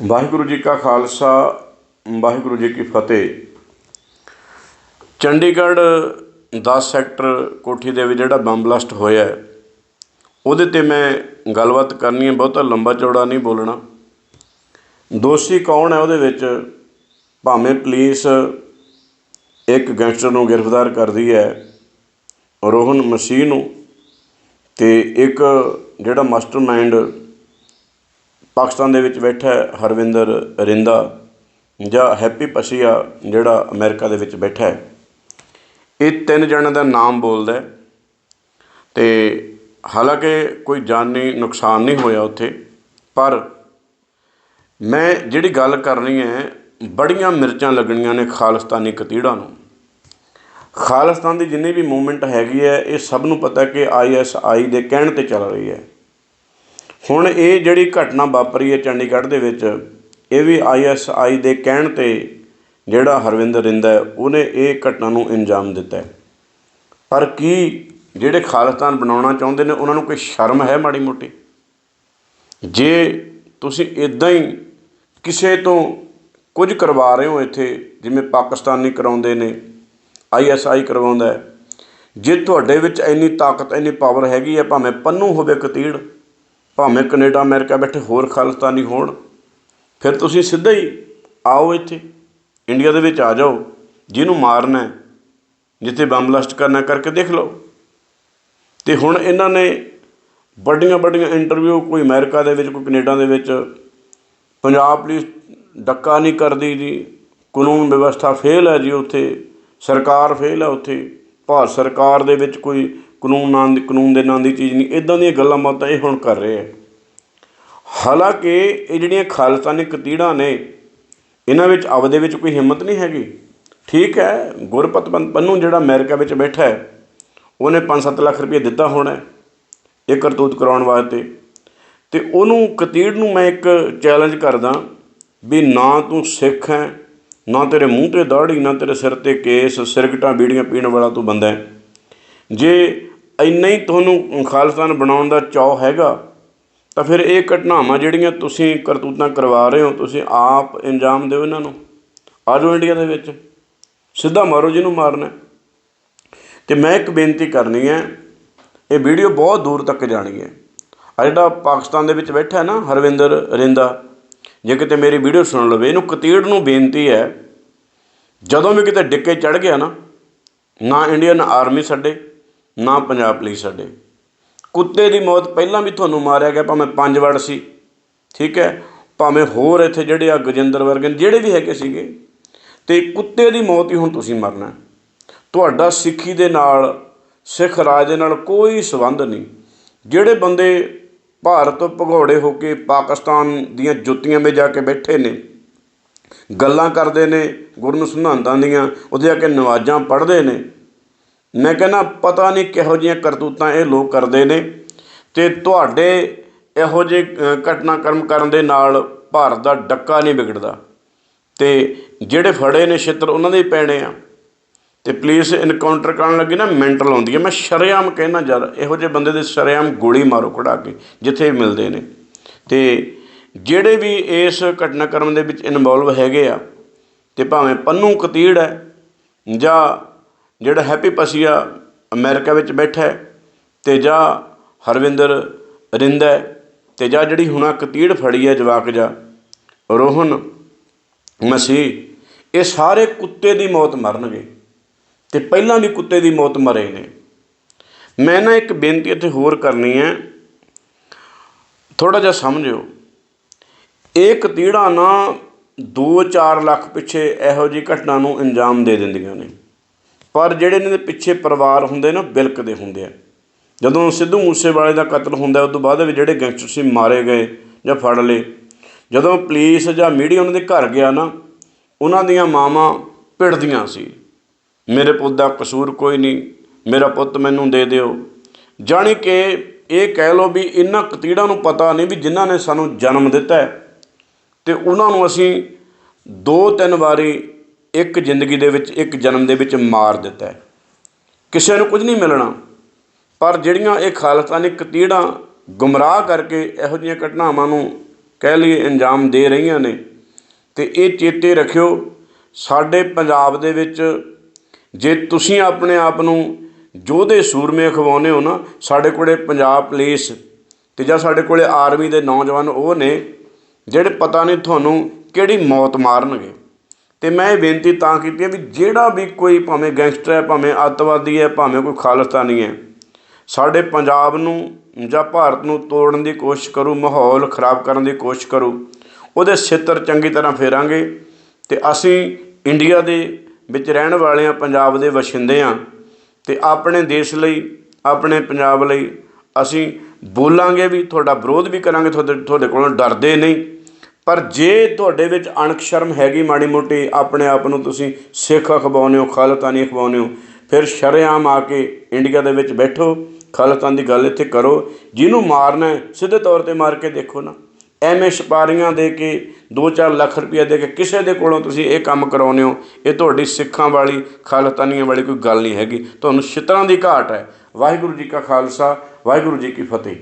ਵਾਹਿਗੁਰੂ ਜੀ ਕਾ ਖਾਲਸਾ, ਵਾਹਿਗੁਰੂ ਜੀ ਕੀ ਫਤਿਹ। ਚੰਡੀਗੜ੍ਹ 10 ਸੈਕਟਰ ਕੋਠੀ ਦੇ ਵਿੱਚ ਜਿਹੜਾ ਬੰਬ ਬਲਾਸਟ ਹੋਇਆ ਉਹਦੇ ਤੇ ਮੈਂ ਗੱਲਬਾਤ ਕਰਨੀ ਹੈ, ਬਹੁਤਾ ਲੰਬਾ ਚੌੜਾ ਨਹੀਂ ਬੋਲਣਾ। ਦੋਸ਼ੀ ਕੌਣ ਹੈ ਉਹਦੇ ਵਿੱਚ? ਭਾਵੇਂ ਪੁਲਿਸ ਇੱਕ ਗੈਂਗਸਟਰ ਨੂੰ ਗ੍ਰਿਫਤਾਰ ਕਰਦੀ ਹੈ, ਰੋਹਨ ਮਸੀਹ ਨੂੰ ਤੇ ਇੱਕ ਜਿਹੜਾ ਮਾਸਟਰਮਾਈਂਡ ਪਾਕਿਸਤਾਨ ਦੇ ਵਿੱਚ ਬੈਠਾ ਹਰਵਿੰਦਰ ਰਿੰਦਾ, ਜਾਂ ਹੈਪੀ ਪਸੀਆ, ਜਿਹੜਾ ਅਮਰੀਕਾ ਦੇ ਵਿੱਚ ਬੈਠਾ ਇਹ ਤਿੰਨ ਜਣਿਆਂ ਦਾ ਨਾਮ ਬੋਲਦਾ ਹੈ। ਤੇ ਹਾਲਾਂਕਿ ਕੋਈ ਜਾਨੀ ਨੁਕਸਾਨ ਨਹੀਂ ਹੋਇਆ ਉੱਥੇ, ਪਰ ਮੈਂ ਜਿਹੜੀ ਗੱਲ ਕਰਨੀ ਹੈ, ਬੜੀਆਂ ਮਿਰਚਾਂ ਲੱਗਣੀਆਂ ਨੇ ਖਾਲਿਸਤਾਨੀ ਕਤੀੜਾਂ ਨੂੰ। ਖਾਲਿਸਤਾਨ ਦੀ ਜਿੰਨੀ ਵੀ ਮੂਵਮੈਂਟ ਹੈਗੀ ਹੈ, ਇਹ ਸਭ ਨੂੰ ਪਤਾ ਕਿ ਆਈਐਸਆਈ ਦੇ ਕਹਿਣ ਤੇ ਚੱਲ ਰਹੀ ਹੈ। ਹੁਣ ਇਹ ਜਿਹੜੀ ਘਟਨਾ ਵਾਪਰੀ ਹੈ ਚੰਡੀਗੜ੍ਹ ਦੇ ਵਿੱਚ, ਇਹ ਵੀ ਆਈਐਸਆਈ ਦੇ ਕਹਿਣ ਤੇ ਜਿਹੜਾ ਹਰਵਿੰਦਰ ਰਿੰਦਾ ਉਹਨੇ ਇਹ ਘਟਨਾ ਨੂੰ ਅੰਜਾਮ ਦਿੱਤਾ ਪਰ ਕੀ ਜਿਹੜੇ ਖਾਲਿਸਤਾਨ ਬਣਾਉਣਾ ਚਾਹੁੰਦੇ ਨੇ, ਉਹਨਾਂ ਨੂੰ ਕੋਈ ਸ਼ਰਮ ਹੈ ਮਾੜੀ ਮੋਟੀ? ਜੇ ਤੁਸੀਂ ਇਦਾਂ ਹੀ ਕਿਸੇ ਤੋਂ ਕੁਝ ਕਰਵਾ ਰਹੇ ਹੋ ਇੱਥੇ, ਜਿਵੇਂ ਪਾਕਿਸਤਾਨੀ ਕਰਾਉਂਦੇ ਨੇ ਆਈਐਸਆਈ ਕਰਵਾਉਂਦਾ ਜੇ ਤੁਹਾਡੇ ਵਿੱਚ ਇੰਨੀ ਤਾਕਤ, ਇੰਨੀ ਪਾਵਰ ਹੈਗੀ ਹੈ, ਭਾਵੇਂ ਪੰਨੂ ਹੋਵੇ ਕਤੀੜ ਭਾਵੇਂ ਕੈਨੇਡਾ, ਅਮਰੀਕਾ ਬੈਠੇ ਹੋਰ ਖਾਲਿਸਤਾਨੀ ਹੋਣ, ਫਿਰ ਤੁਸੀਂ ਸਿੱਧਾ ਹੀ ਆਓ ਇੱਥੇ, ਇੰਡੀਆ ਦੇ ਵਿੱਚ ਆ ਜਾਓ, ਜਿਹਨੂੰ ਮਾਰਨਾ ਜਿੱਥੇ ਬੰਬ ਬਲਾਸਟ ਕਰਨਾ ਕਰਕੇ ਦੇਖ ਲਓ। ਤੇ ਹੁਣ ਇਹਨਾਂ ਨੇ ਵੱਡੀਆਂ ਵੱਡੀਆਂ ਇੰਟਰਵਿਊ, ਕੋਈ ਅਮਰੀਕਾ ਦੇ ਵਿੱਚ, ਕੋਈ ਕੈਨੇਡਾ ਦੇ ਵਿੱਚ, ਪੰਜਾਬ ਪੁਲਿਸ ਡੱਕਾ ਨਹੀਂ ਕਰਦੀ ਜੀ, ਕਾਨੂੰਨ ਵਿਵਸਥਾ ਫੇਲ ਹੈ ਜੀ ਉੱਥੇ, ਸਰਕਾਰ ਫੇਲ ਹੈ ਉੱਥੇ, ਭਾਰਤ ਸਰਕਾਰ ਦੇ ਵਿੱਚ ਕੋਈ ਕਾਨੂੰਨ ਨਾਂ ਦੀ, ਕਾਨੂੰਨ ਦੇ ਨਾਂ ਦੀ ਚੀਜ਼ ਨਹੀਂ ਇਦਾਂ ਦੀਆਂ ਗੱਲਾਂ ਬਾਤਾਂ ਇਹ ਹੁਣ ਕਰ ਰਹੇ ਆ। ਹਾਲਾਂਕਿ ਇਹ ਜਿਹੜੀਆਂ ਖਾਲਿਸਤਾਨੀ ਕਤੀੜਾਂ ਨੇ, ਇਹਨਾਂ ਵਿੱਚ ਆਪਦੇ ਵਿੱਚ ਕੋਈ ਹਿੰਮਤ ਨਹੀਂ ਹੈਗੀ। ਠੀਕ ਹੈ, ਗੁਰਪਤ ਪੰ- ਪੰਨੂ ਜਿਹੜਾ ਅਮਰੀਕਾ ਵਿੱਚ ਬੈਠਾ ਹੈ, ਉਹਨੇ 5-7 ਲੱਖ ਰੁਪਏ ਦਿੱਤਾ ਹੋਣਾ ਇਹ ਕਰਤੂਤ ਕਰਾਉਣ ਵਾਸਤੇ। ਤੇ ਉਹਨੂੰ ਕਤੀੜ ਨੂੰ ਮੈਂ ਇੱਕ ਚੈਲੰਜ ਕਰਦਾ ਵੀ ਨਾ ਤੂੰ ਸਿੱਖ ਹੈ, ਨਾ ਤੇਰੇ ਮੂੰਹ ਤੇ ਦਾੜੀ ਨਾ ਤੇਰੇ ਸਿਰ ਤੇ ਕੇਸ ਸਿਰਗਟਾਂ ਬੀੜੀਆਂ ਪੀਣ ਵਾਲਾ ਤੂੰ ਬੰਦਾ ਹੈ। ਜੇ ਇੰਨਾ ਹੀ ਤੁਹਾਨੂੰ ਖਾਲਿਸਤਾਨ ਬਣਾਉਣ ਦਾ ਚਾਅ ਹੈਗਾ, ਤਾਂ ਫਿਰ ਇਹ ਘਟਨਾਵਾਂ ਜਿਹੜੀਆਂ ਤੁਸੀਂ ਕਰਤੂਤਾਂ ਕਰਵਾ ਰਹੇ ਹੋ, ਤੁਸੀਂ ਆਪ ਇੰਜਾਮ ਦਿਓ ਇਹਨਾਂ ਨੂੰ। ਆ ਜਾਓ ਇੰਡੀਆ ਦੇ ਵਿੱਚ। ਸਿੱਧਾ ਮਾਰੋ ਜਿਹਨੂੰ ਮਾਰਨਾ ਹੈ। ਤੇ ਮੈਂ ਇੱਕ ਬੇਨਤੀ ਕਰਨੀ ਹੈ, ਇਹ ਵੀਡੀਓ ਬਹੁਤ ਦੂਰ ਤੱਕ ਜਾਣੀ ਹੈ। ਆ ਜਿਹੜਾ ਪਾਕਿਸਤਾਨ ਦੇ ਵਿੱਚ ਬੈਠਾ ਹੈ ਨਾ, ਹਰਵਿੰਦਰ ਰਿੰਦਾ, ਜੇ ਕਿਤੇ ਮੇਰੀ ਵੀਡੀਓ ਸੁਣ ਲਵੇ, ਇਹਨੂੰ ਕਤੀੜ ਨੂੰ ਬੇਨਤੀ ਹੈ, ਜਦੋਂ ਵੀ ਕਿਤੇ ਡਿੱਕੇ ਚੜ ਗਿਆ ਨਾ ਨਾ ਇੰਡੀਅਨ ਆਰਮੀ ਛੱਡੇ ਨਾ ਪੰਜਾਬ ਪੁਲਿਸ ਸਾਡੇ। ਕੁੱਤੇ ਦੀ ਮੌਤ ਪਹਿਲਾਂ ਵੀ ਤੁਹਾਨੂੰ ਮਾਰਿਆ ਗਿਆ ਭਾਵੇਂ ਪੰਜ ਵੜ ਸੀ ਠੀਕ ਹੈ? ਭਾਵੇਂ ਹੋਰ ਇੱਥੇ ਜਿਹੜੇ ਆ ਗਜਿੰਦਰ ਵਰਗੇ ਨੇ, ਜਿਹੜੇ ਵੀ ਹੈਗੇ ਸੀਗੇ ਤੇ ਕੁੱਤੇ ਦੀ ਮੌਤ ਹੀ ਹੁਣ ਤੁਸੀਂ ਮਰਨਾ ਤੁਹਾਡਾ ਸਿੱਖੀ ਦੇ ਨਾਲ ਸਿੱਖ ਰਾਜ ਦੇ ਨਾਲ ਕੋਈ ਸਬੰਧ ਨਹੀਂ। ਜਿਹੜੇ ਬੰਦੇ ਭਾਰਤ ਤੋਂ ਭਗੌੜੇ ਹੋ ਕੇ ਪਾਕਿਸਤਾਨ ਦੀਆਂ ਜੁੱਤੀਆਂ 'ਤੇ ਜਾ ਕੇ ਬੈਠੇ ਨੇ ਗੱਲਾਂ ਕਰਦੇ ਨੇ ਗੁਰੂ ਸਿਧਾਂਤਾਂ ਦੀਆਂ ਉਹਦੇ ਆ ਕੇ ਨਵਾਜ਼ਾਂ ਪੜ੍ਹਦੇ ਨੇ ਮੈਂ ਕਹਿੰਦਾ, ਪਤਾ ਨਹੀਂ ਕਿਹੋ ਜਿਹੀਆਂ ਕਰਤੂਤਾਂ ਇਹ ਲੋਕ ਕਰਦੇ ਨੇ ਅਤੇ ਤੁਹਾਡੇ ਇਹੋ ਜਿਹੇ ਘਟਨਾਕ੍ਰਮ ਕਰਨ ਦੇ ਨਾਲ ਭਾਰਤ ਦਾ ਡੱਕਾ ਨਹੀਂ ਵਿਗੜਦਾ। ਅਤੇ ਜਿਹੜੇ ਫੜੇ ਨੇ ਛਿੱਤਰ, ਉਹਨਾਂ ਦੇ ਹੀ ਪੈਣੇ ਆ। ਅਤੇ ਪੁਲਿਸ ਇਨਕਾਊਂਟਰ ਕਰਨ ਲੱਗੀ ਨਾ ਮੈਂਟਲ ਆਉਂਦੀ ਹੈ ਮੈਂ ਸ਼ਰੇਆਮ ਕਹਿਣਾ ਜ਼ਿਆਦਾ ਇਹੋ ਜਿਹੇ ਬੰਦੇ ਦੇ ਸ਼ਰੇਆਮ ਗੋਲੀ ਮਾਰੋ ਕਢਾ ਕੇ, ਜਿੱਥੇ ਮਿਲਦੇ ਨੇ। ਅਤੇ ਜਿਹੜੇ ਵੀ ਇਸ ਘਟਨਾਕ੍ਰਮ ਦੇ ਵਿੱਚ ਇਨਵੋਲਵ ਹੈਗੇ ਆ, ਤੇ ਭਾਵੇਂ ਪੰਨੂ ਕਤੀੜ ਹੈ ਜਾਂ ਜਿਹੜਾ ਹੈਪੀ ਪਸੀਆ ਅਮਰੀਕਾ ਵਿੱਚ ਬੈਠਾ ਹੈ ਤੇ ਜਾਂ ਹਰਵਿੰਦਰ ਰਿੰਦਾ ਹੈ ਤੇ ਜਾਂ ਜਿਹੜੀ ਹੁਣਾ ਕਤੀੜ ਫੜੀ ਹੈ ਜਵਾਕ ਜਾ, ਰੋਹਨ, ਮਸੀਹ, ਇਹ ਸਾਰੇ ਕੁੱਤੇ ਦੀ ਮੌਤ ਮਰਨਗੇ ਤੇ ਪਹਿਲਾਂ ਵੀ ਕੁੱਤੇ ਦੀ ਮੌਤ ਮਰੇ ਨੇ। ਮੈਂ ਨਾ ਇੱਕ ਬੇਨਤੀ ਇੱਥੇ ਹੋਰ ਕਰਨੀ ਹੈ। ਥੋੜਾ ਜਿਹਾ ਸਮਝਿਓ। ਇਹ ਕਤੀੜਾਂ ਨਾ 2-4 ਲੱਖ ਪਿੱਛੇ ਇਹੋ ਜਿਹੀ ਘਟਨਾ ਨੂੰ ਅੰਜਾਮ ਦੇ ਦਿੰਦੀਆਂ ਨੇ। ਪਰ ਜਿਹੜੇ ਇਹਨਾਂ ਦੇ ਪਿੱਛੇ ਪਰਿਵਾਰ ਹੁੰਦੇ ਨਾ ਬਿਲਕਦੇ ਹੁੰਦੇ ਆ। ਜਦੋਂ ਸਿੱਧੂ ਮੂਸੇਵਾਲੇ ਦਾ ਕਤਲ ਹੁੰਦਾ ਉਸ ਤੋਂ ਬਾਅਦ ਵੀ ਜਿਹੜੇ ਗੈਂਗਸਟਰ ਸੀ ਮਾਰੇ ਗਏ ਜਾਂ ਫੜ ਲਏ। ਜਦੋਂ ਪੁਲਿਸ ਜਾਂ ਮੀਡੀਆ ਉਹਨਾਂ ਦੇ ਘਰ ਗਿਆ ਨਾ, ਉਹਨਾਂ ਦੀਆਂ ਮਾਵਾਂ ਪਿੜਦੀਆਂ ਸੀ। ਮੇਰੇ ਪੁੱਤ ਦਾ ਕਸੂਰ ਕੋਈ ਨਹੀਂ, ਮੇਰਾ ਪੁੱਤ ਮੈਨੂੰ ਦੇ ਦਿਓ। ਜਾਣੀ ਕਿ ਇਹ ਕਹਿ ਲਓ ਵੀ ਇਹਨਾਂ ਕਤੀੜਾਂ ਨੂੰ ਪਤਾ ਨਹੀਂ ਵੀ ਜਿਨ੍ਹਾਂ ਨੇ ਸਾਨੂੰ ਜਨਮ ਦਿੱਤਾ ਹੈ। ਤੇ ਉਹਨਾਂ ਨੂੰ ਅਸੀਂ ਦੋ ਤਿੰਨ ਵਾਰੀ ਇੱਕ ਜ਼ਿੰਦਗੀ ਦੇ ਵਿੱਚ, ਇੱਕ ਜਨਮ ਦੇ ਵਿੱਚ ਮਾਰ ਦਿੱਤਾ ਕਿਸੇ ਨੂੰ ਕੁਝ ਨਹੀਂ ਮਿਲਣਾ। ਪਰ ਜਿਹੜੀਆਂ ਇਹ ਖਾਲਿਸਤਾਨੀ ਕਤੀੜਾਂ ਗੁੰਮਰਾਹ ਕਰਕੇ ਇਹੋ ਜਿਹੀਆਂ ਘਟਨਾਵਾਂ ਨੂੰ ਕਹਿ ਲਈਏ ਅੰਜਾਮ ਦੇ ਰਹੀਆਂ ਨੇ, ਤੇ ਇਹ ਚੇਤੇ ਰੱਖਿਓ, ਸਾਡੇ ਪੰਜਾਬ ਦੇ ਵਿੱਚ ਜੇ ਤੁਸੀਂ ਆਪਣੇ ਆਪ ਨੂੰ ਯੋਧੇ ਸੂਰਮੇ ਖਵਾਉਂਦੇ ਹੋ ਨਾ, ਸਾਡੇ ਕੋਲੇ ਪੰਜਾਬ ਪੁਲਿਸ ਤੇ ਜਾਂ ਸਾਡੇ ਕੋਲੇ ਆਰਮੀ ਦੇ ਨੌਜਵਾਨ ਉਹ ਨੇ, ਜਿਹੜੇ ਪਤਾ ਨਹੀਂ ਤੁਹਾਨੂੰ ਕਿਹੜੀ ਮੌਤ ਮਾਰਨਗੇ। ਅਤੇ ਮੈਂ ਇਹ ਬੇਨਤੀ ਤਾਂ ਕੀਤੀ ਹੈ ਵੀ ਜਿਹੜਾ ਵੀ ਕੋਈ ਭਾਵੇਂ ਗੈਂਗਸਟਰ ਹੈ, ਭਾਵੇਂ ਅੱਤਵਾਦੀ ਹੈ, ਭਾਵੇਂ ਕੋਈ ਖਾਲਿਸਤਾਨੀ ਹੈ, ਸਾਡੇ ਪੰਜਾਬ ਨੂੰ ਜਾਂ ਭਾਰਤ ਨੂੰ ਤੋੜਨ ਦੀ ਕੋਸ਼ਿਸ਼ ਕਰੂ, ਮਾਹੌਲ ਖਰਾਬ ਕਰਨ ਦੀ ਕੋਸ਼ਿਸ਼ ਕਰੂ, ਉਹਦੇ ਛਿੱਤਰ ਚੰਗੀ ਤਰ੍ਹਾਂ ਫੇਰਾਂਗੇ ਅਤੇ ਅਸੀਂ ਇੰਡੀਆ ਦੇ ਵਿੱਚ ਰਹਿਣ ਵਾਲੇ ਹਾਂ ਪੰਜਾਬ ਦੇ ਵਸਿੰਦੇ ਹਾਂ ਤੇ ਆਪਣੇ ਦੇਸ਼ ਲਈ, ਆਪਣੇ ਪੰਜਾਬ ਲਈ ਅਸੀਂ ਬੋਲਾਂਗੇ ਵੀ ਤੁਹਾਡਾ ਵਿਰੋਧ ਵੀ ਕਰਾਂਗੇ, ਤੁਹਾਡੇ ਤੁਹਾਡੇ ਕੋਲੋਂ ਡਰਦੇ ਨਹੀਂ। ਪਰ ਜੇ ਤੁਹਾਡੇ ਵਿੱਚ ਅਣਖ ਸ਼ਰਮ ਹੈਗੀ ਮਾੜੀ ਮੋਟੀ, ਆਪਣੇ ਆਪ ਨੂੰ ਤੁਸੀਂ ਸਿੱਖ ਅਖਵਾਉਂਦੇ ਹੋ, ਖਾਲਤਾਨੀ ਅਖਵਾਉਂਦੇ ਹੋ, ਫਿਰ ਸ਼ਰੇਆਮ ਆ ਕੇ ਇੰਡੀਆ ਦੇ ਵਿੱਚ ਬੈਠੋ, ਖਾਲਤਾਨ ਦੀ ਗੱਲ ਇੱਥੇ ਕਰੋ। ਜਿਹਨੂੰ ਮਾਰਨਾ ਸਿੱਧੇ ਤੌਰ ਤੇ ਮਾਰ ਕੇ ਦੇਖੋ ਨਾ। ਐਵੇਂ ਸਪਾਰੀਆਂ ਦੇ ਕੇ 2-4 ਲੱਖ ਰੁਪਏ ਦੇ ਕੇ ਕਿਸੇ ਦੇ ਕੋਲੋਂ ਤੁਸੀਂ ਇਹ ਕੰਮ ਕਰਾਉਂਦੇ ਹੋ, ਇਹ ਤੁਹਾਡੀ ਸਿੱਖਾਂ ਵਾਲੀ, ਖਾਲਤਾਨੀਆਂ ਵਾਲੀ ਕੋਈ ਗੱਲ ਨਹੀਂ ਹੈਗੀ। ਤੁਹਾਨੂੰ ਛਿੱਤਰਾਂ ਦੀ ਘਾਟ ਹੈ। ਵਾਹਿਗੁਰੂ ਜੀ ਕਾ ਖਾਲਸਾ, ਵਾਹਿਗੁਰੂ ਜੀ ਕੀ ਫਤਿਹ।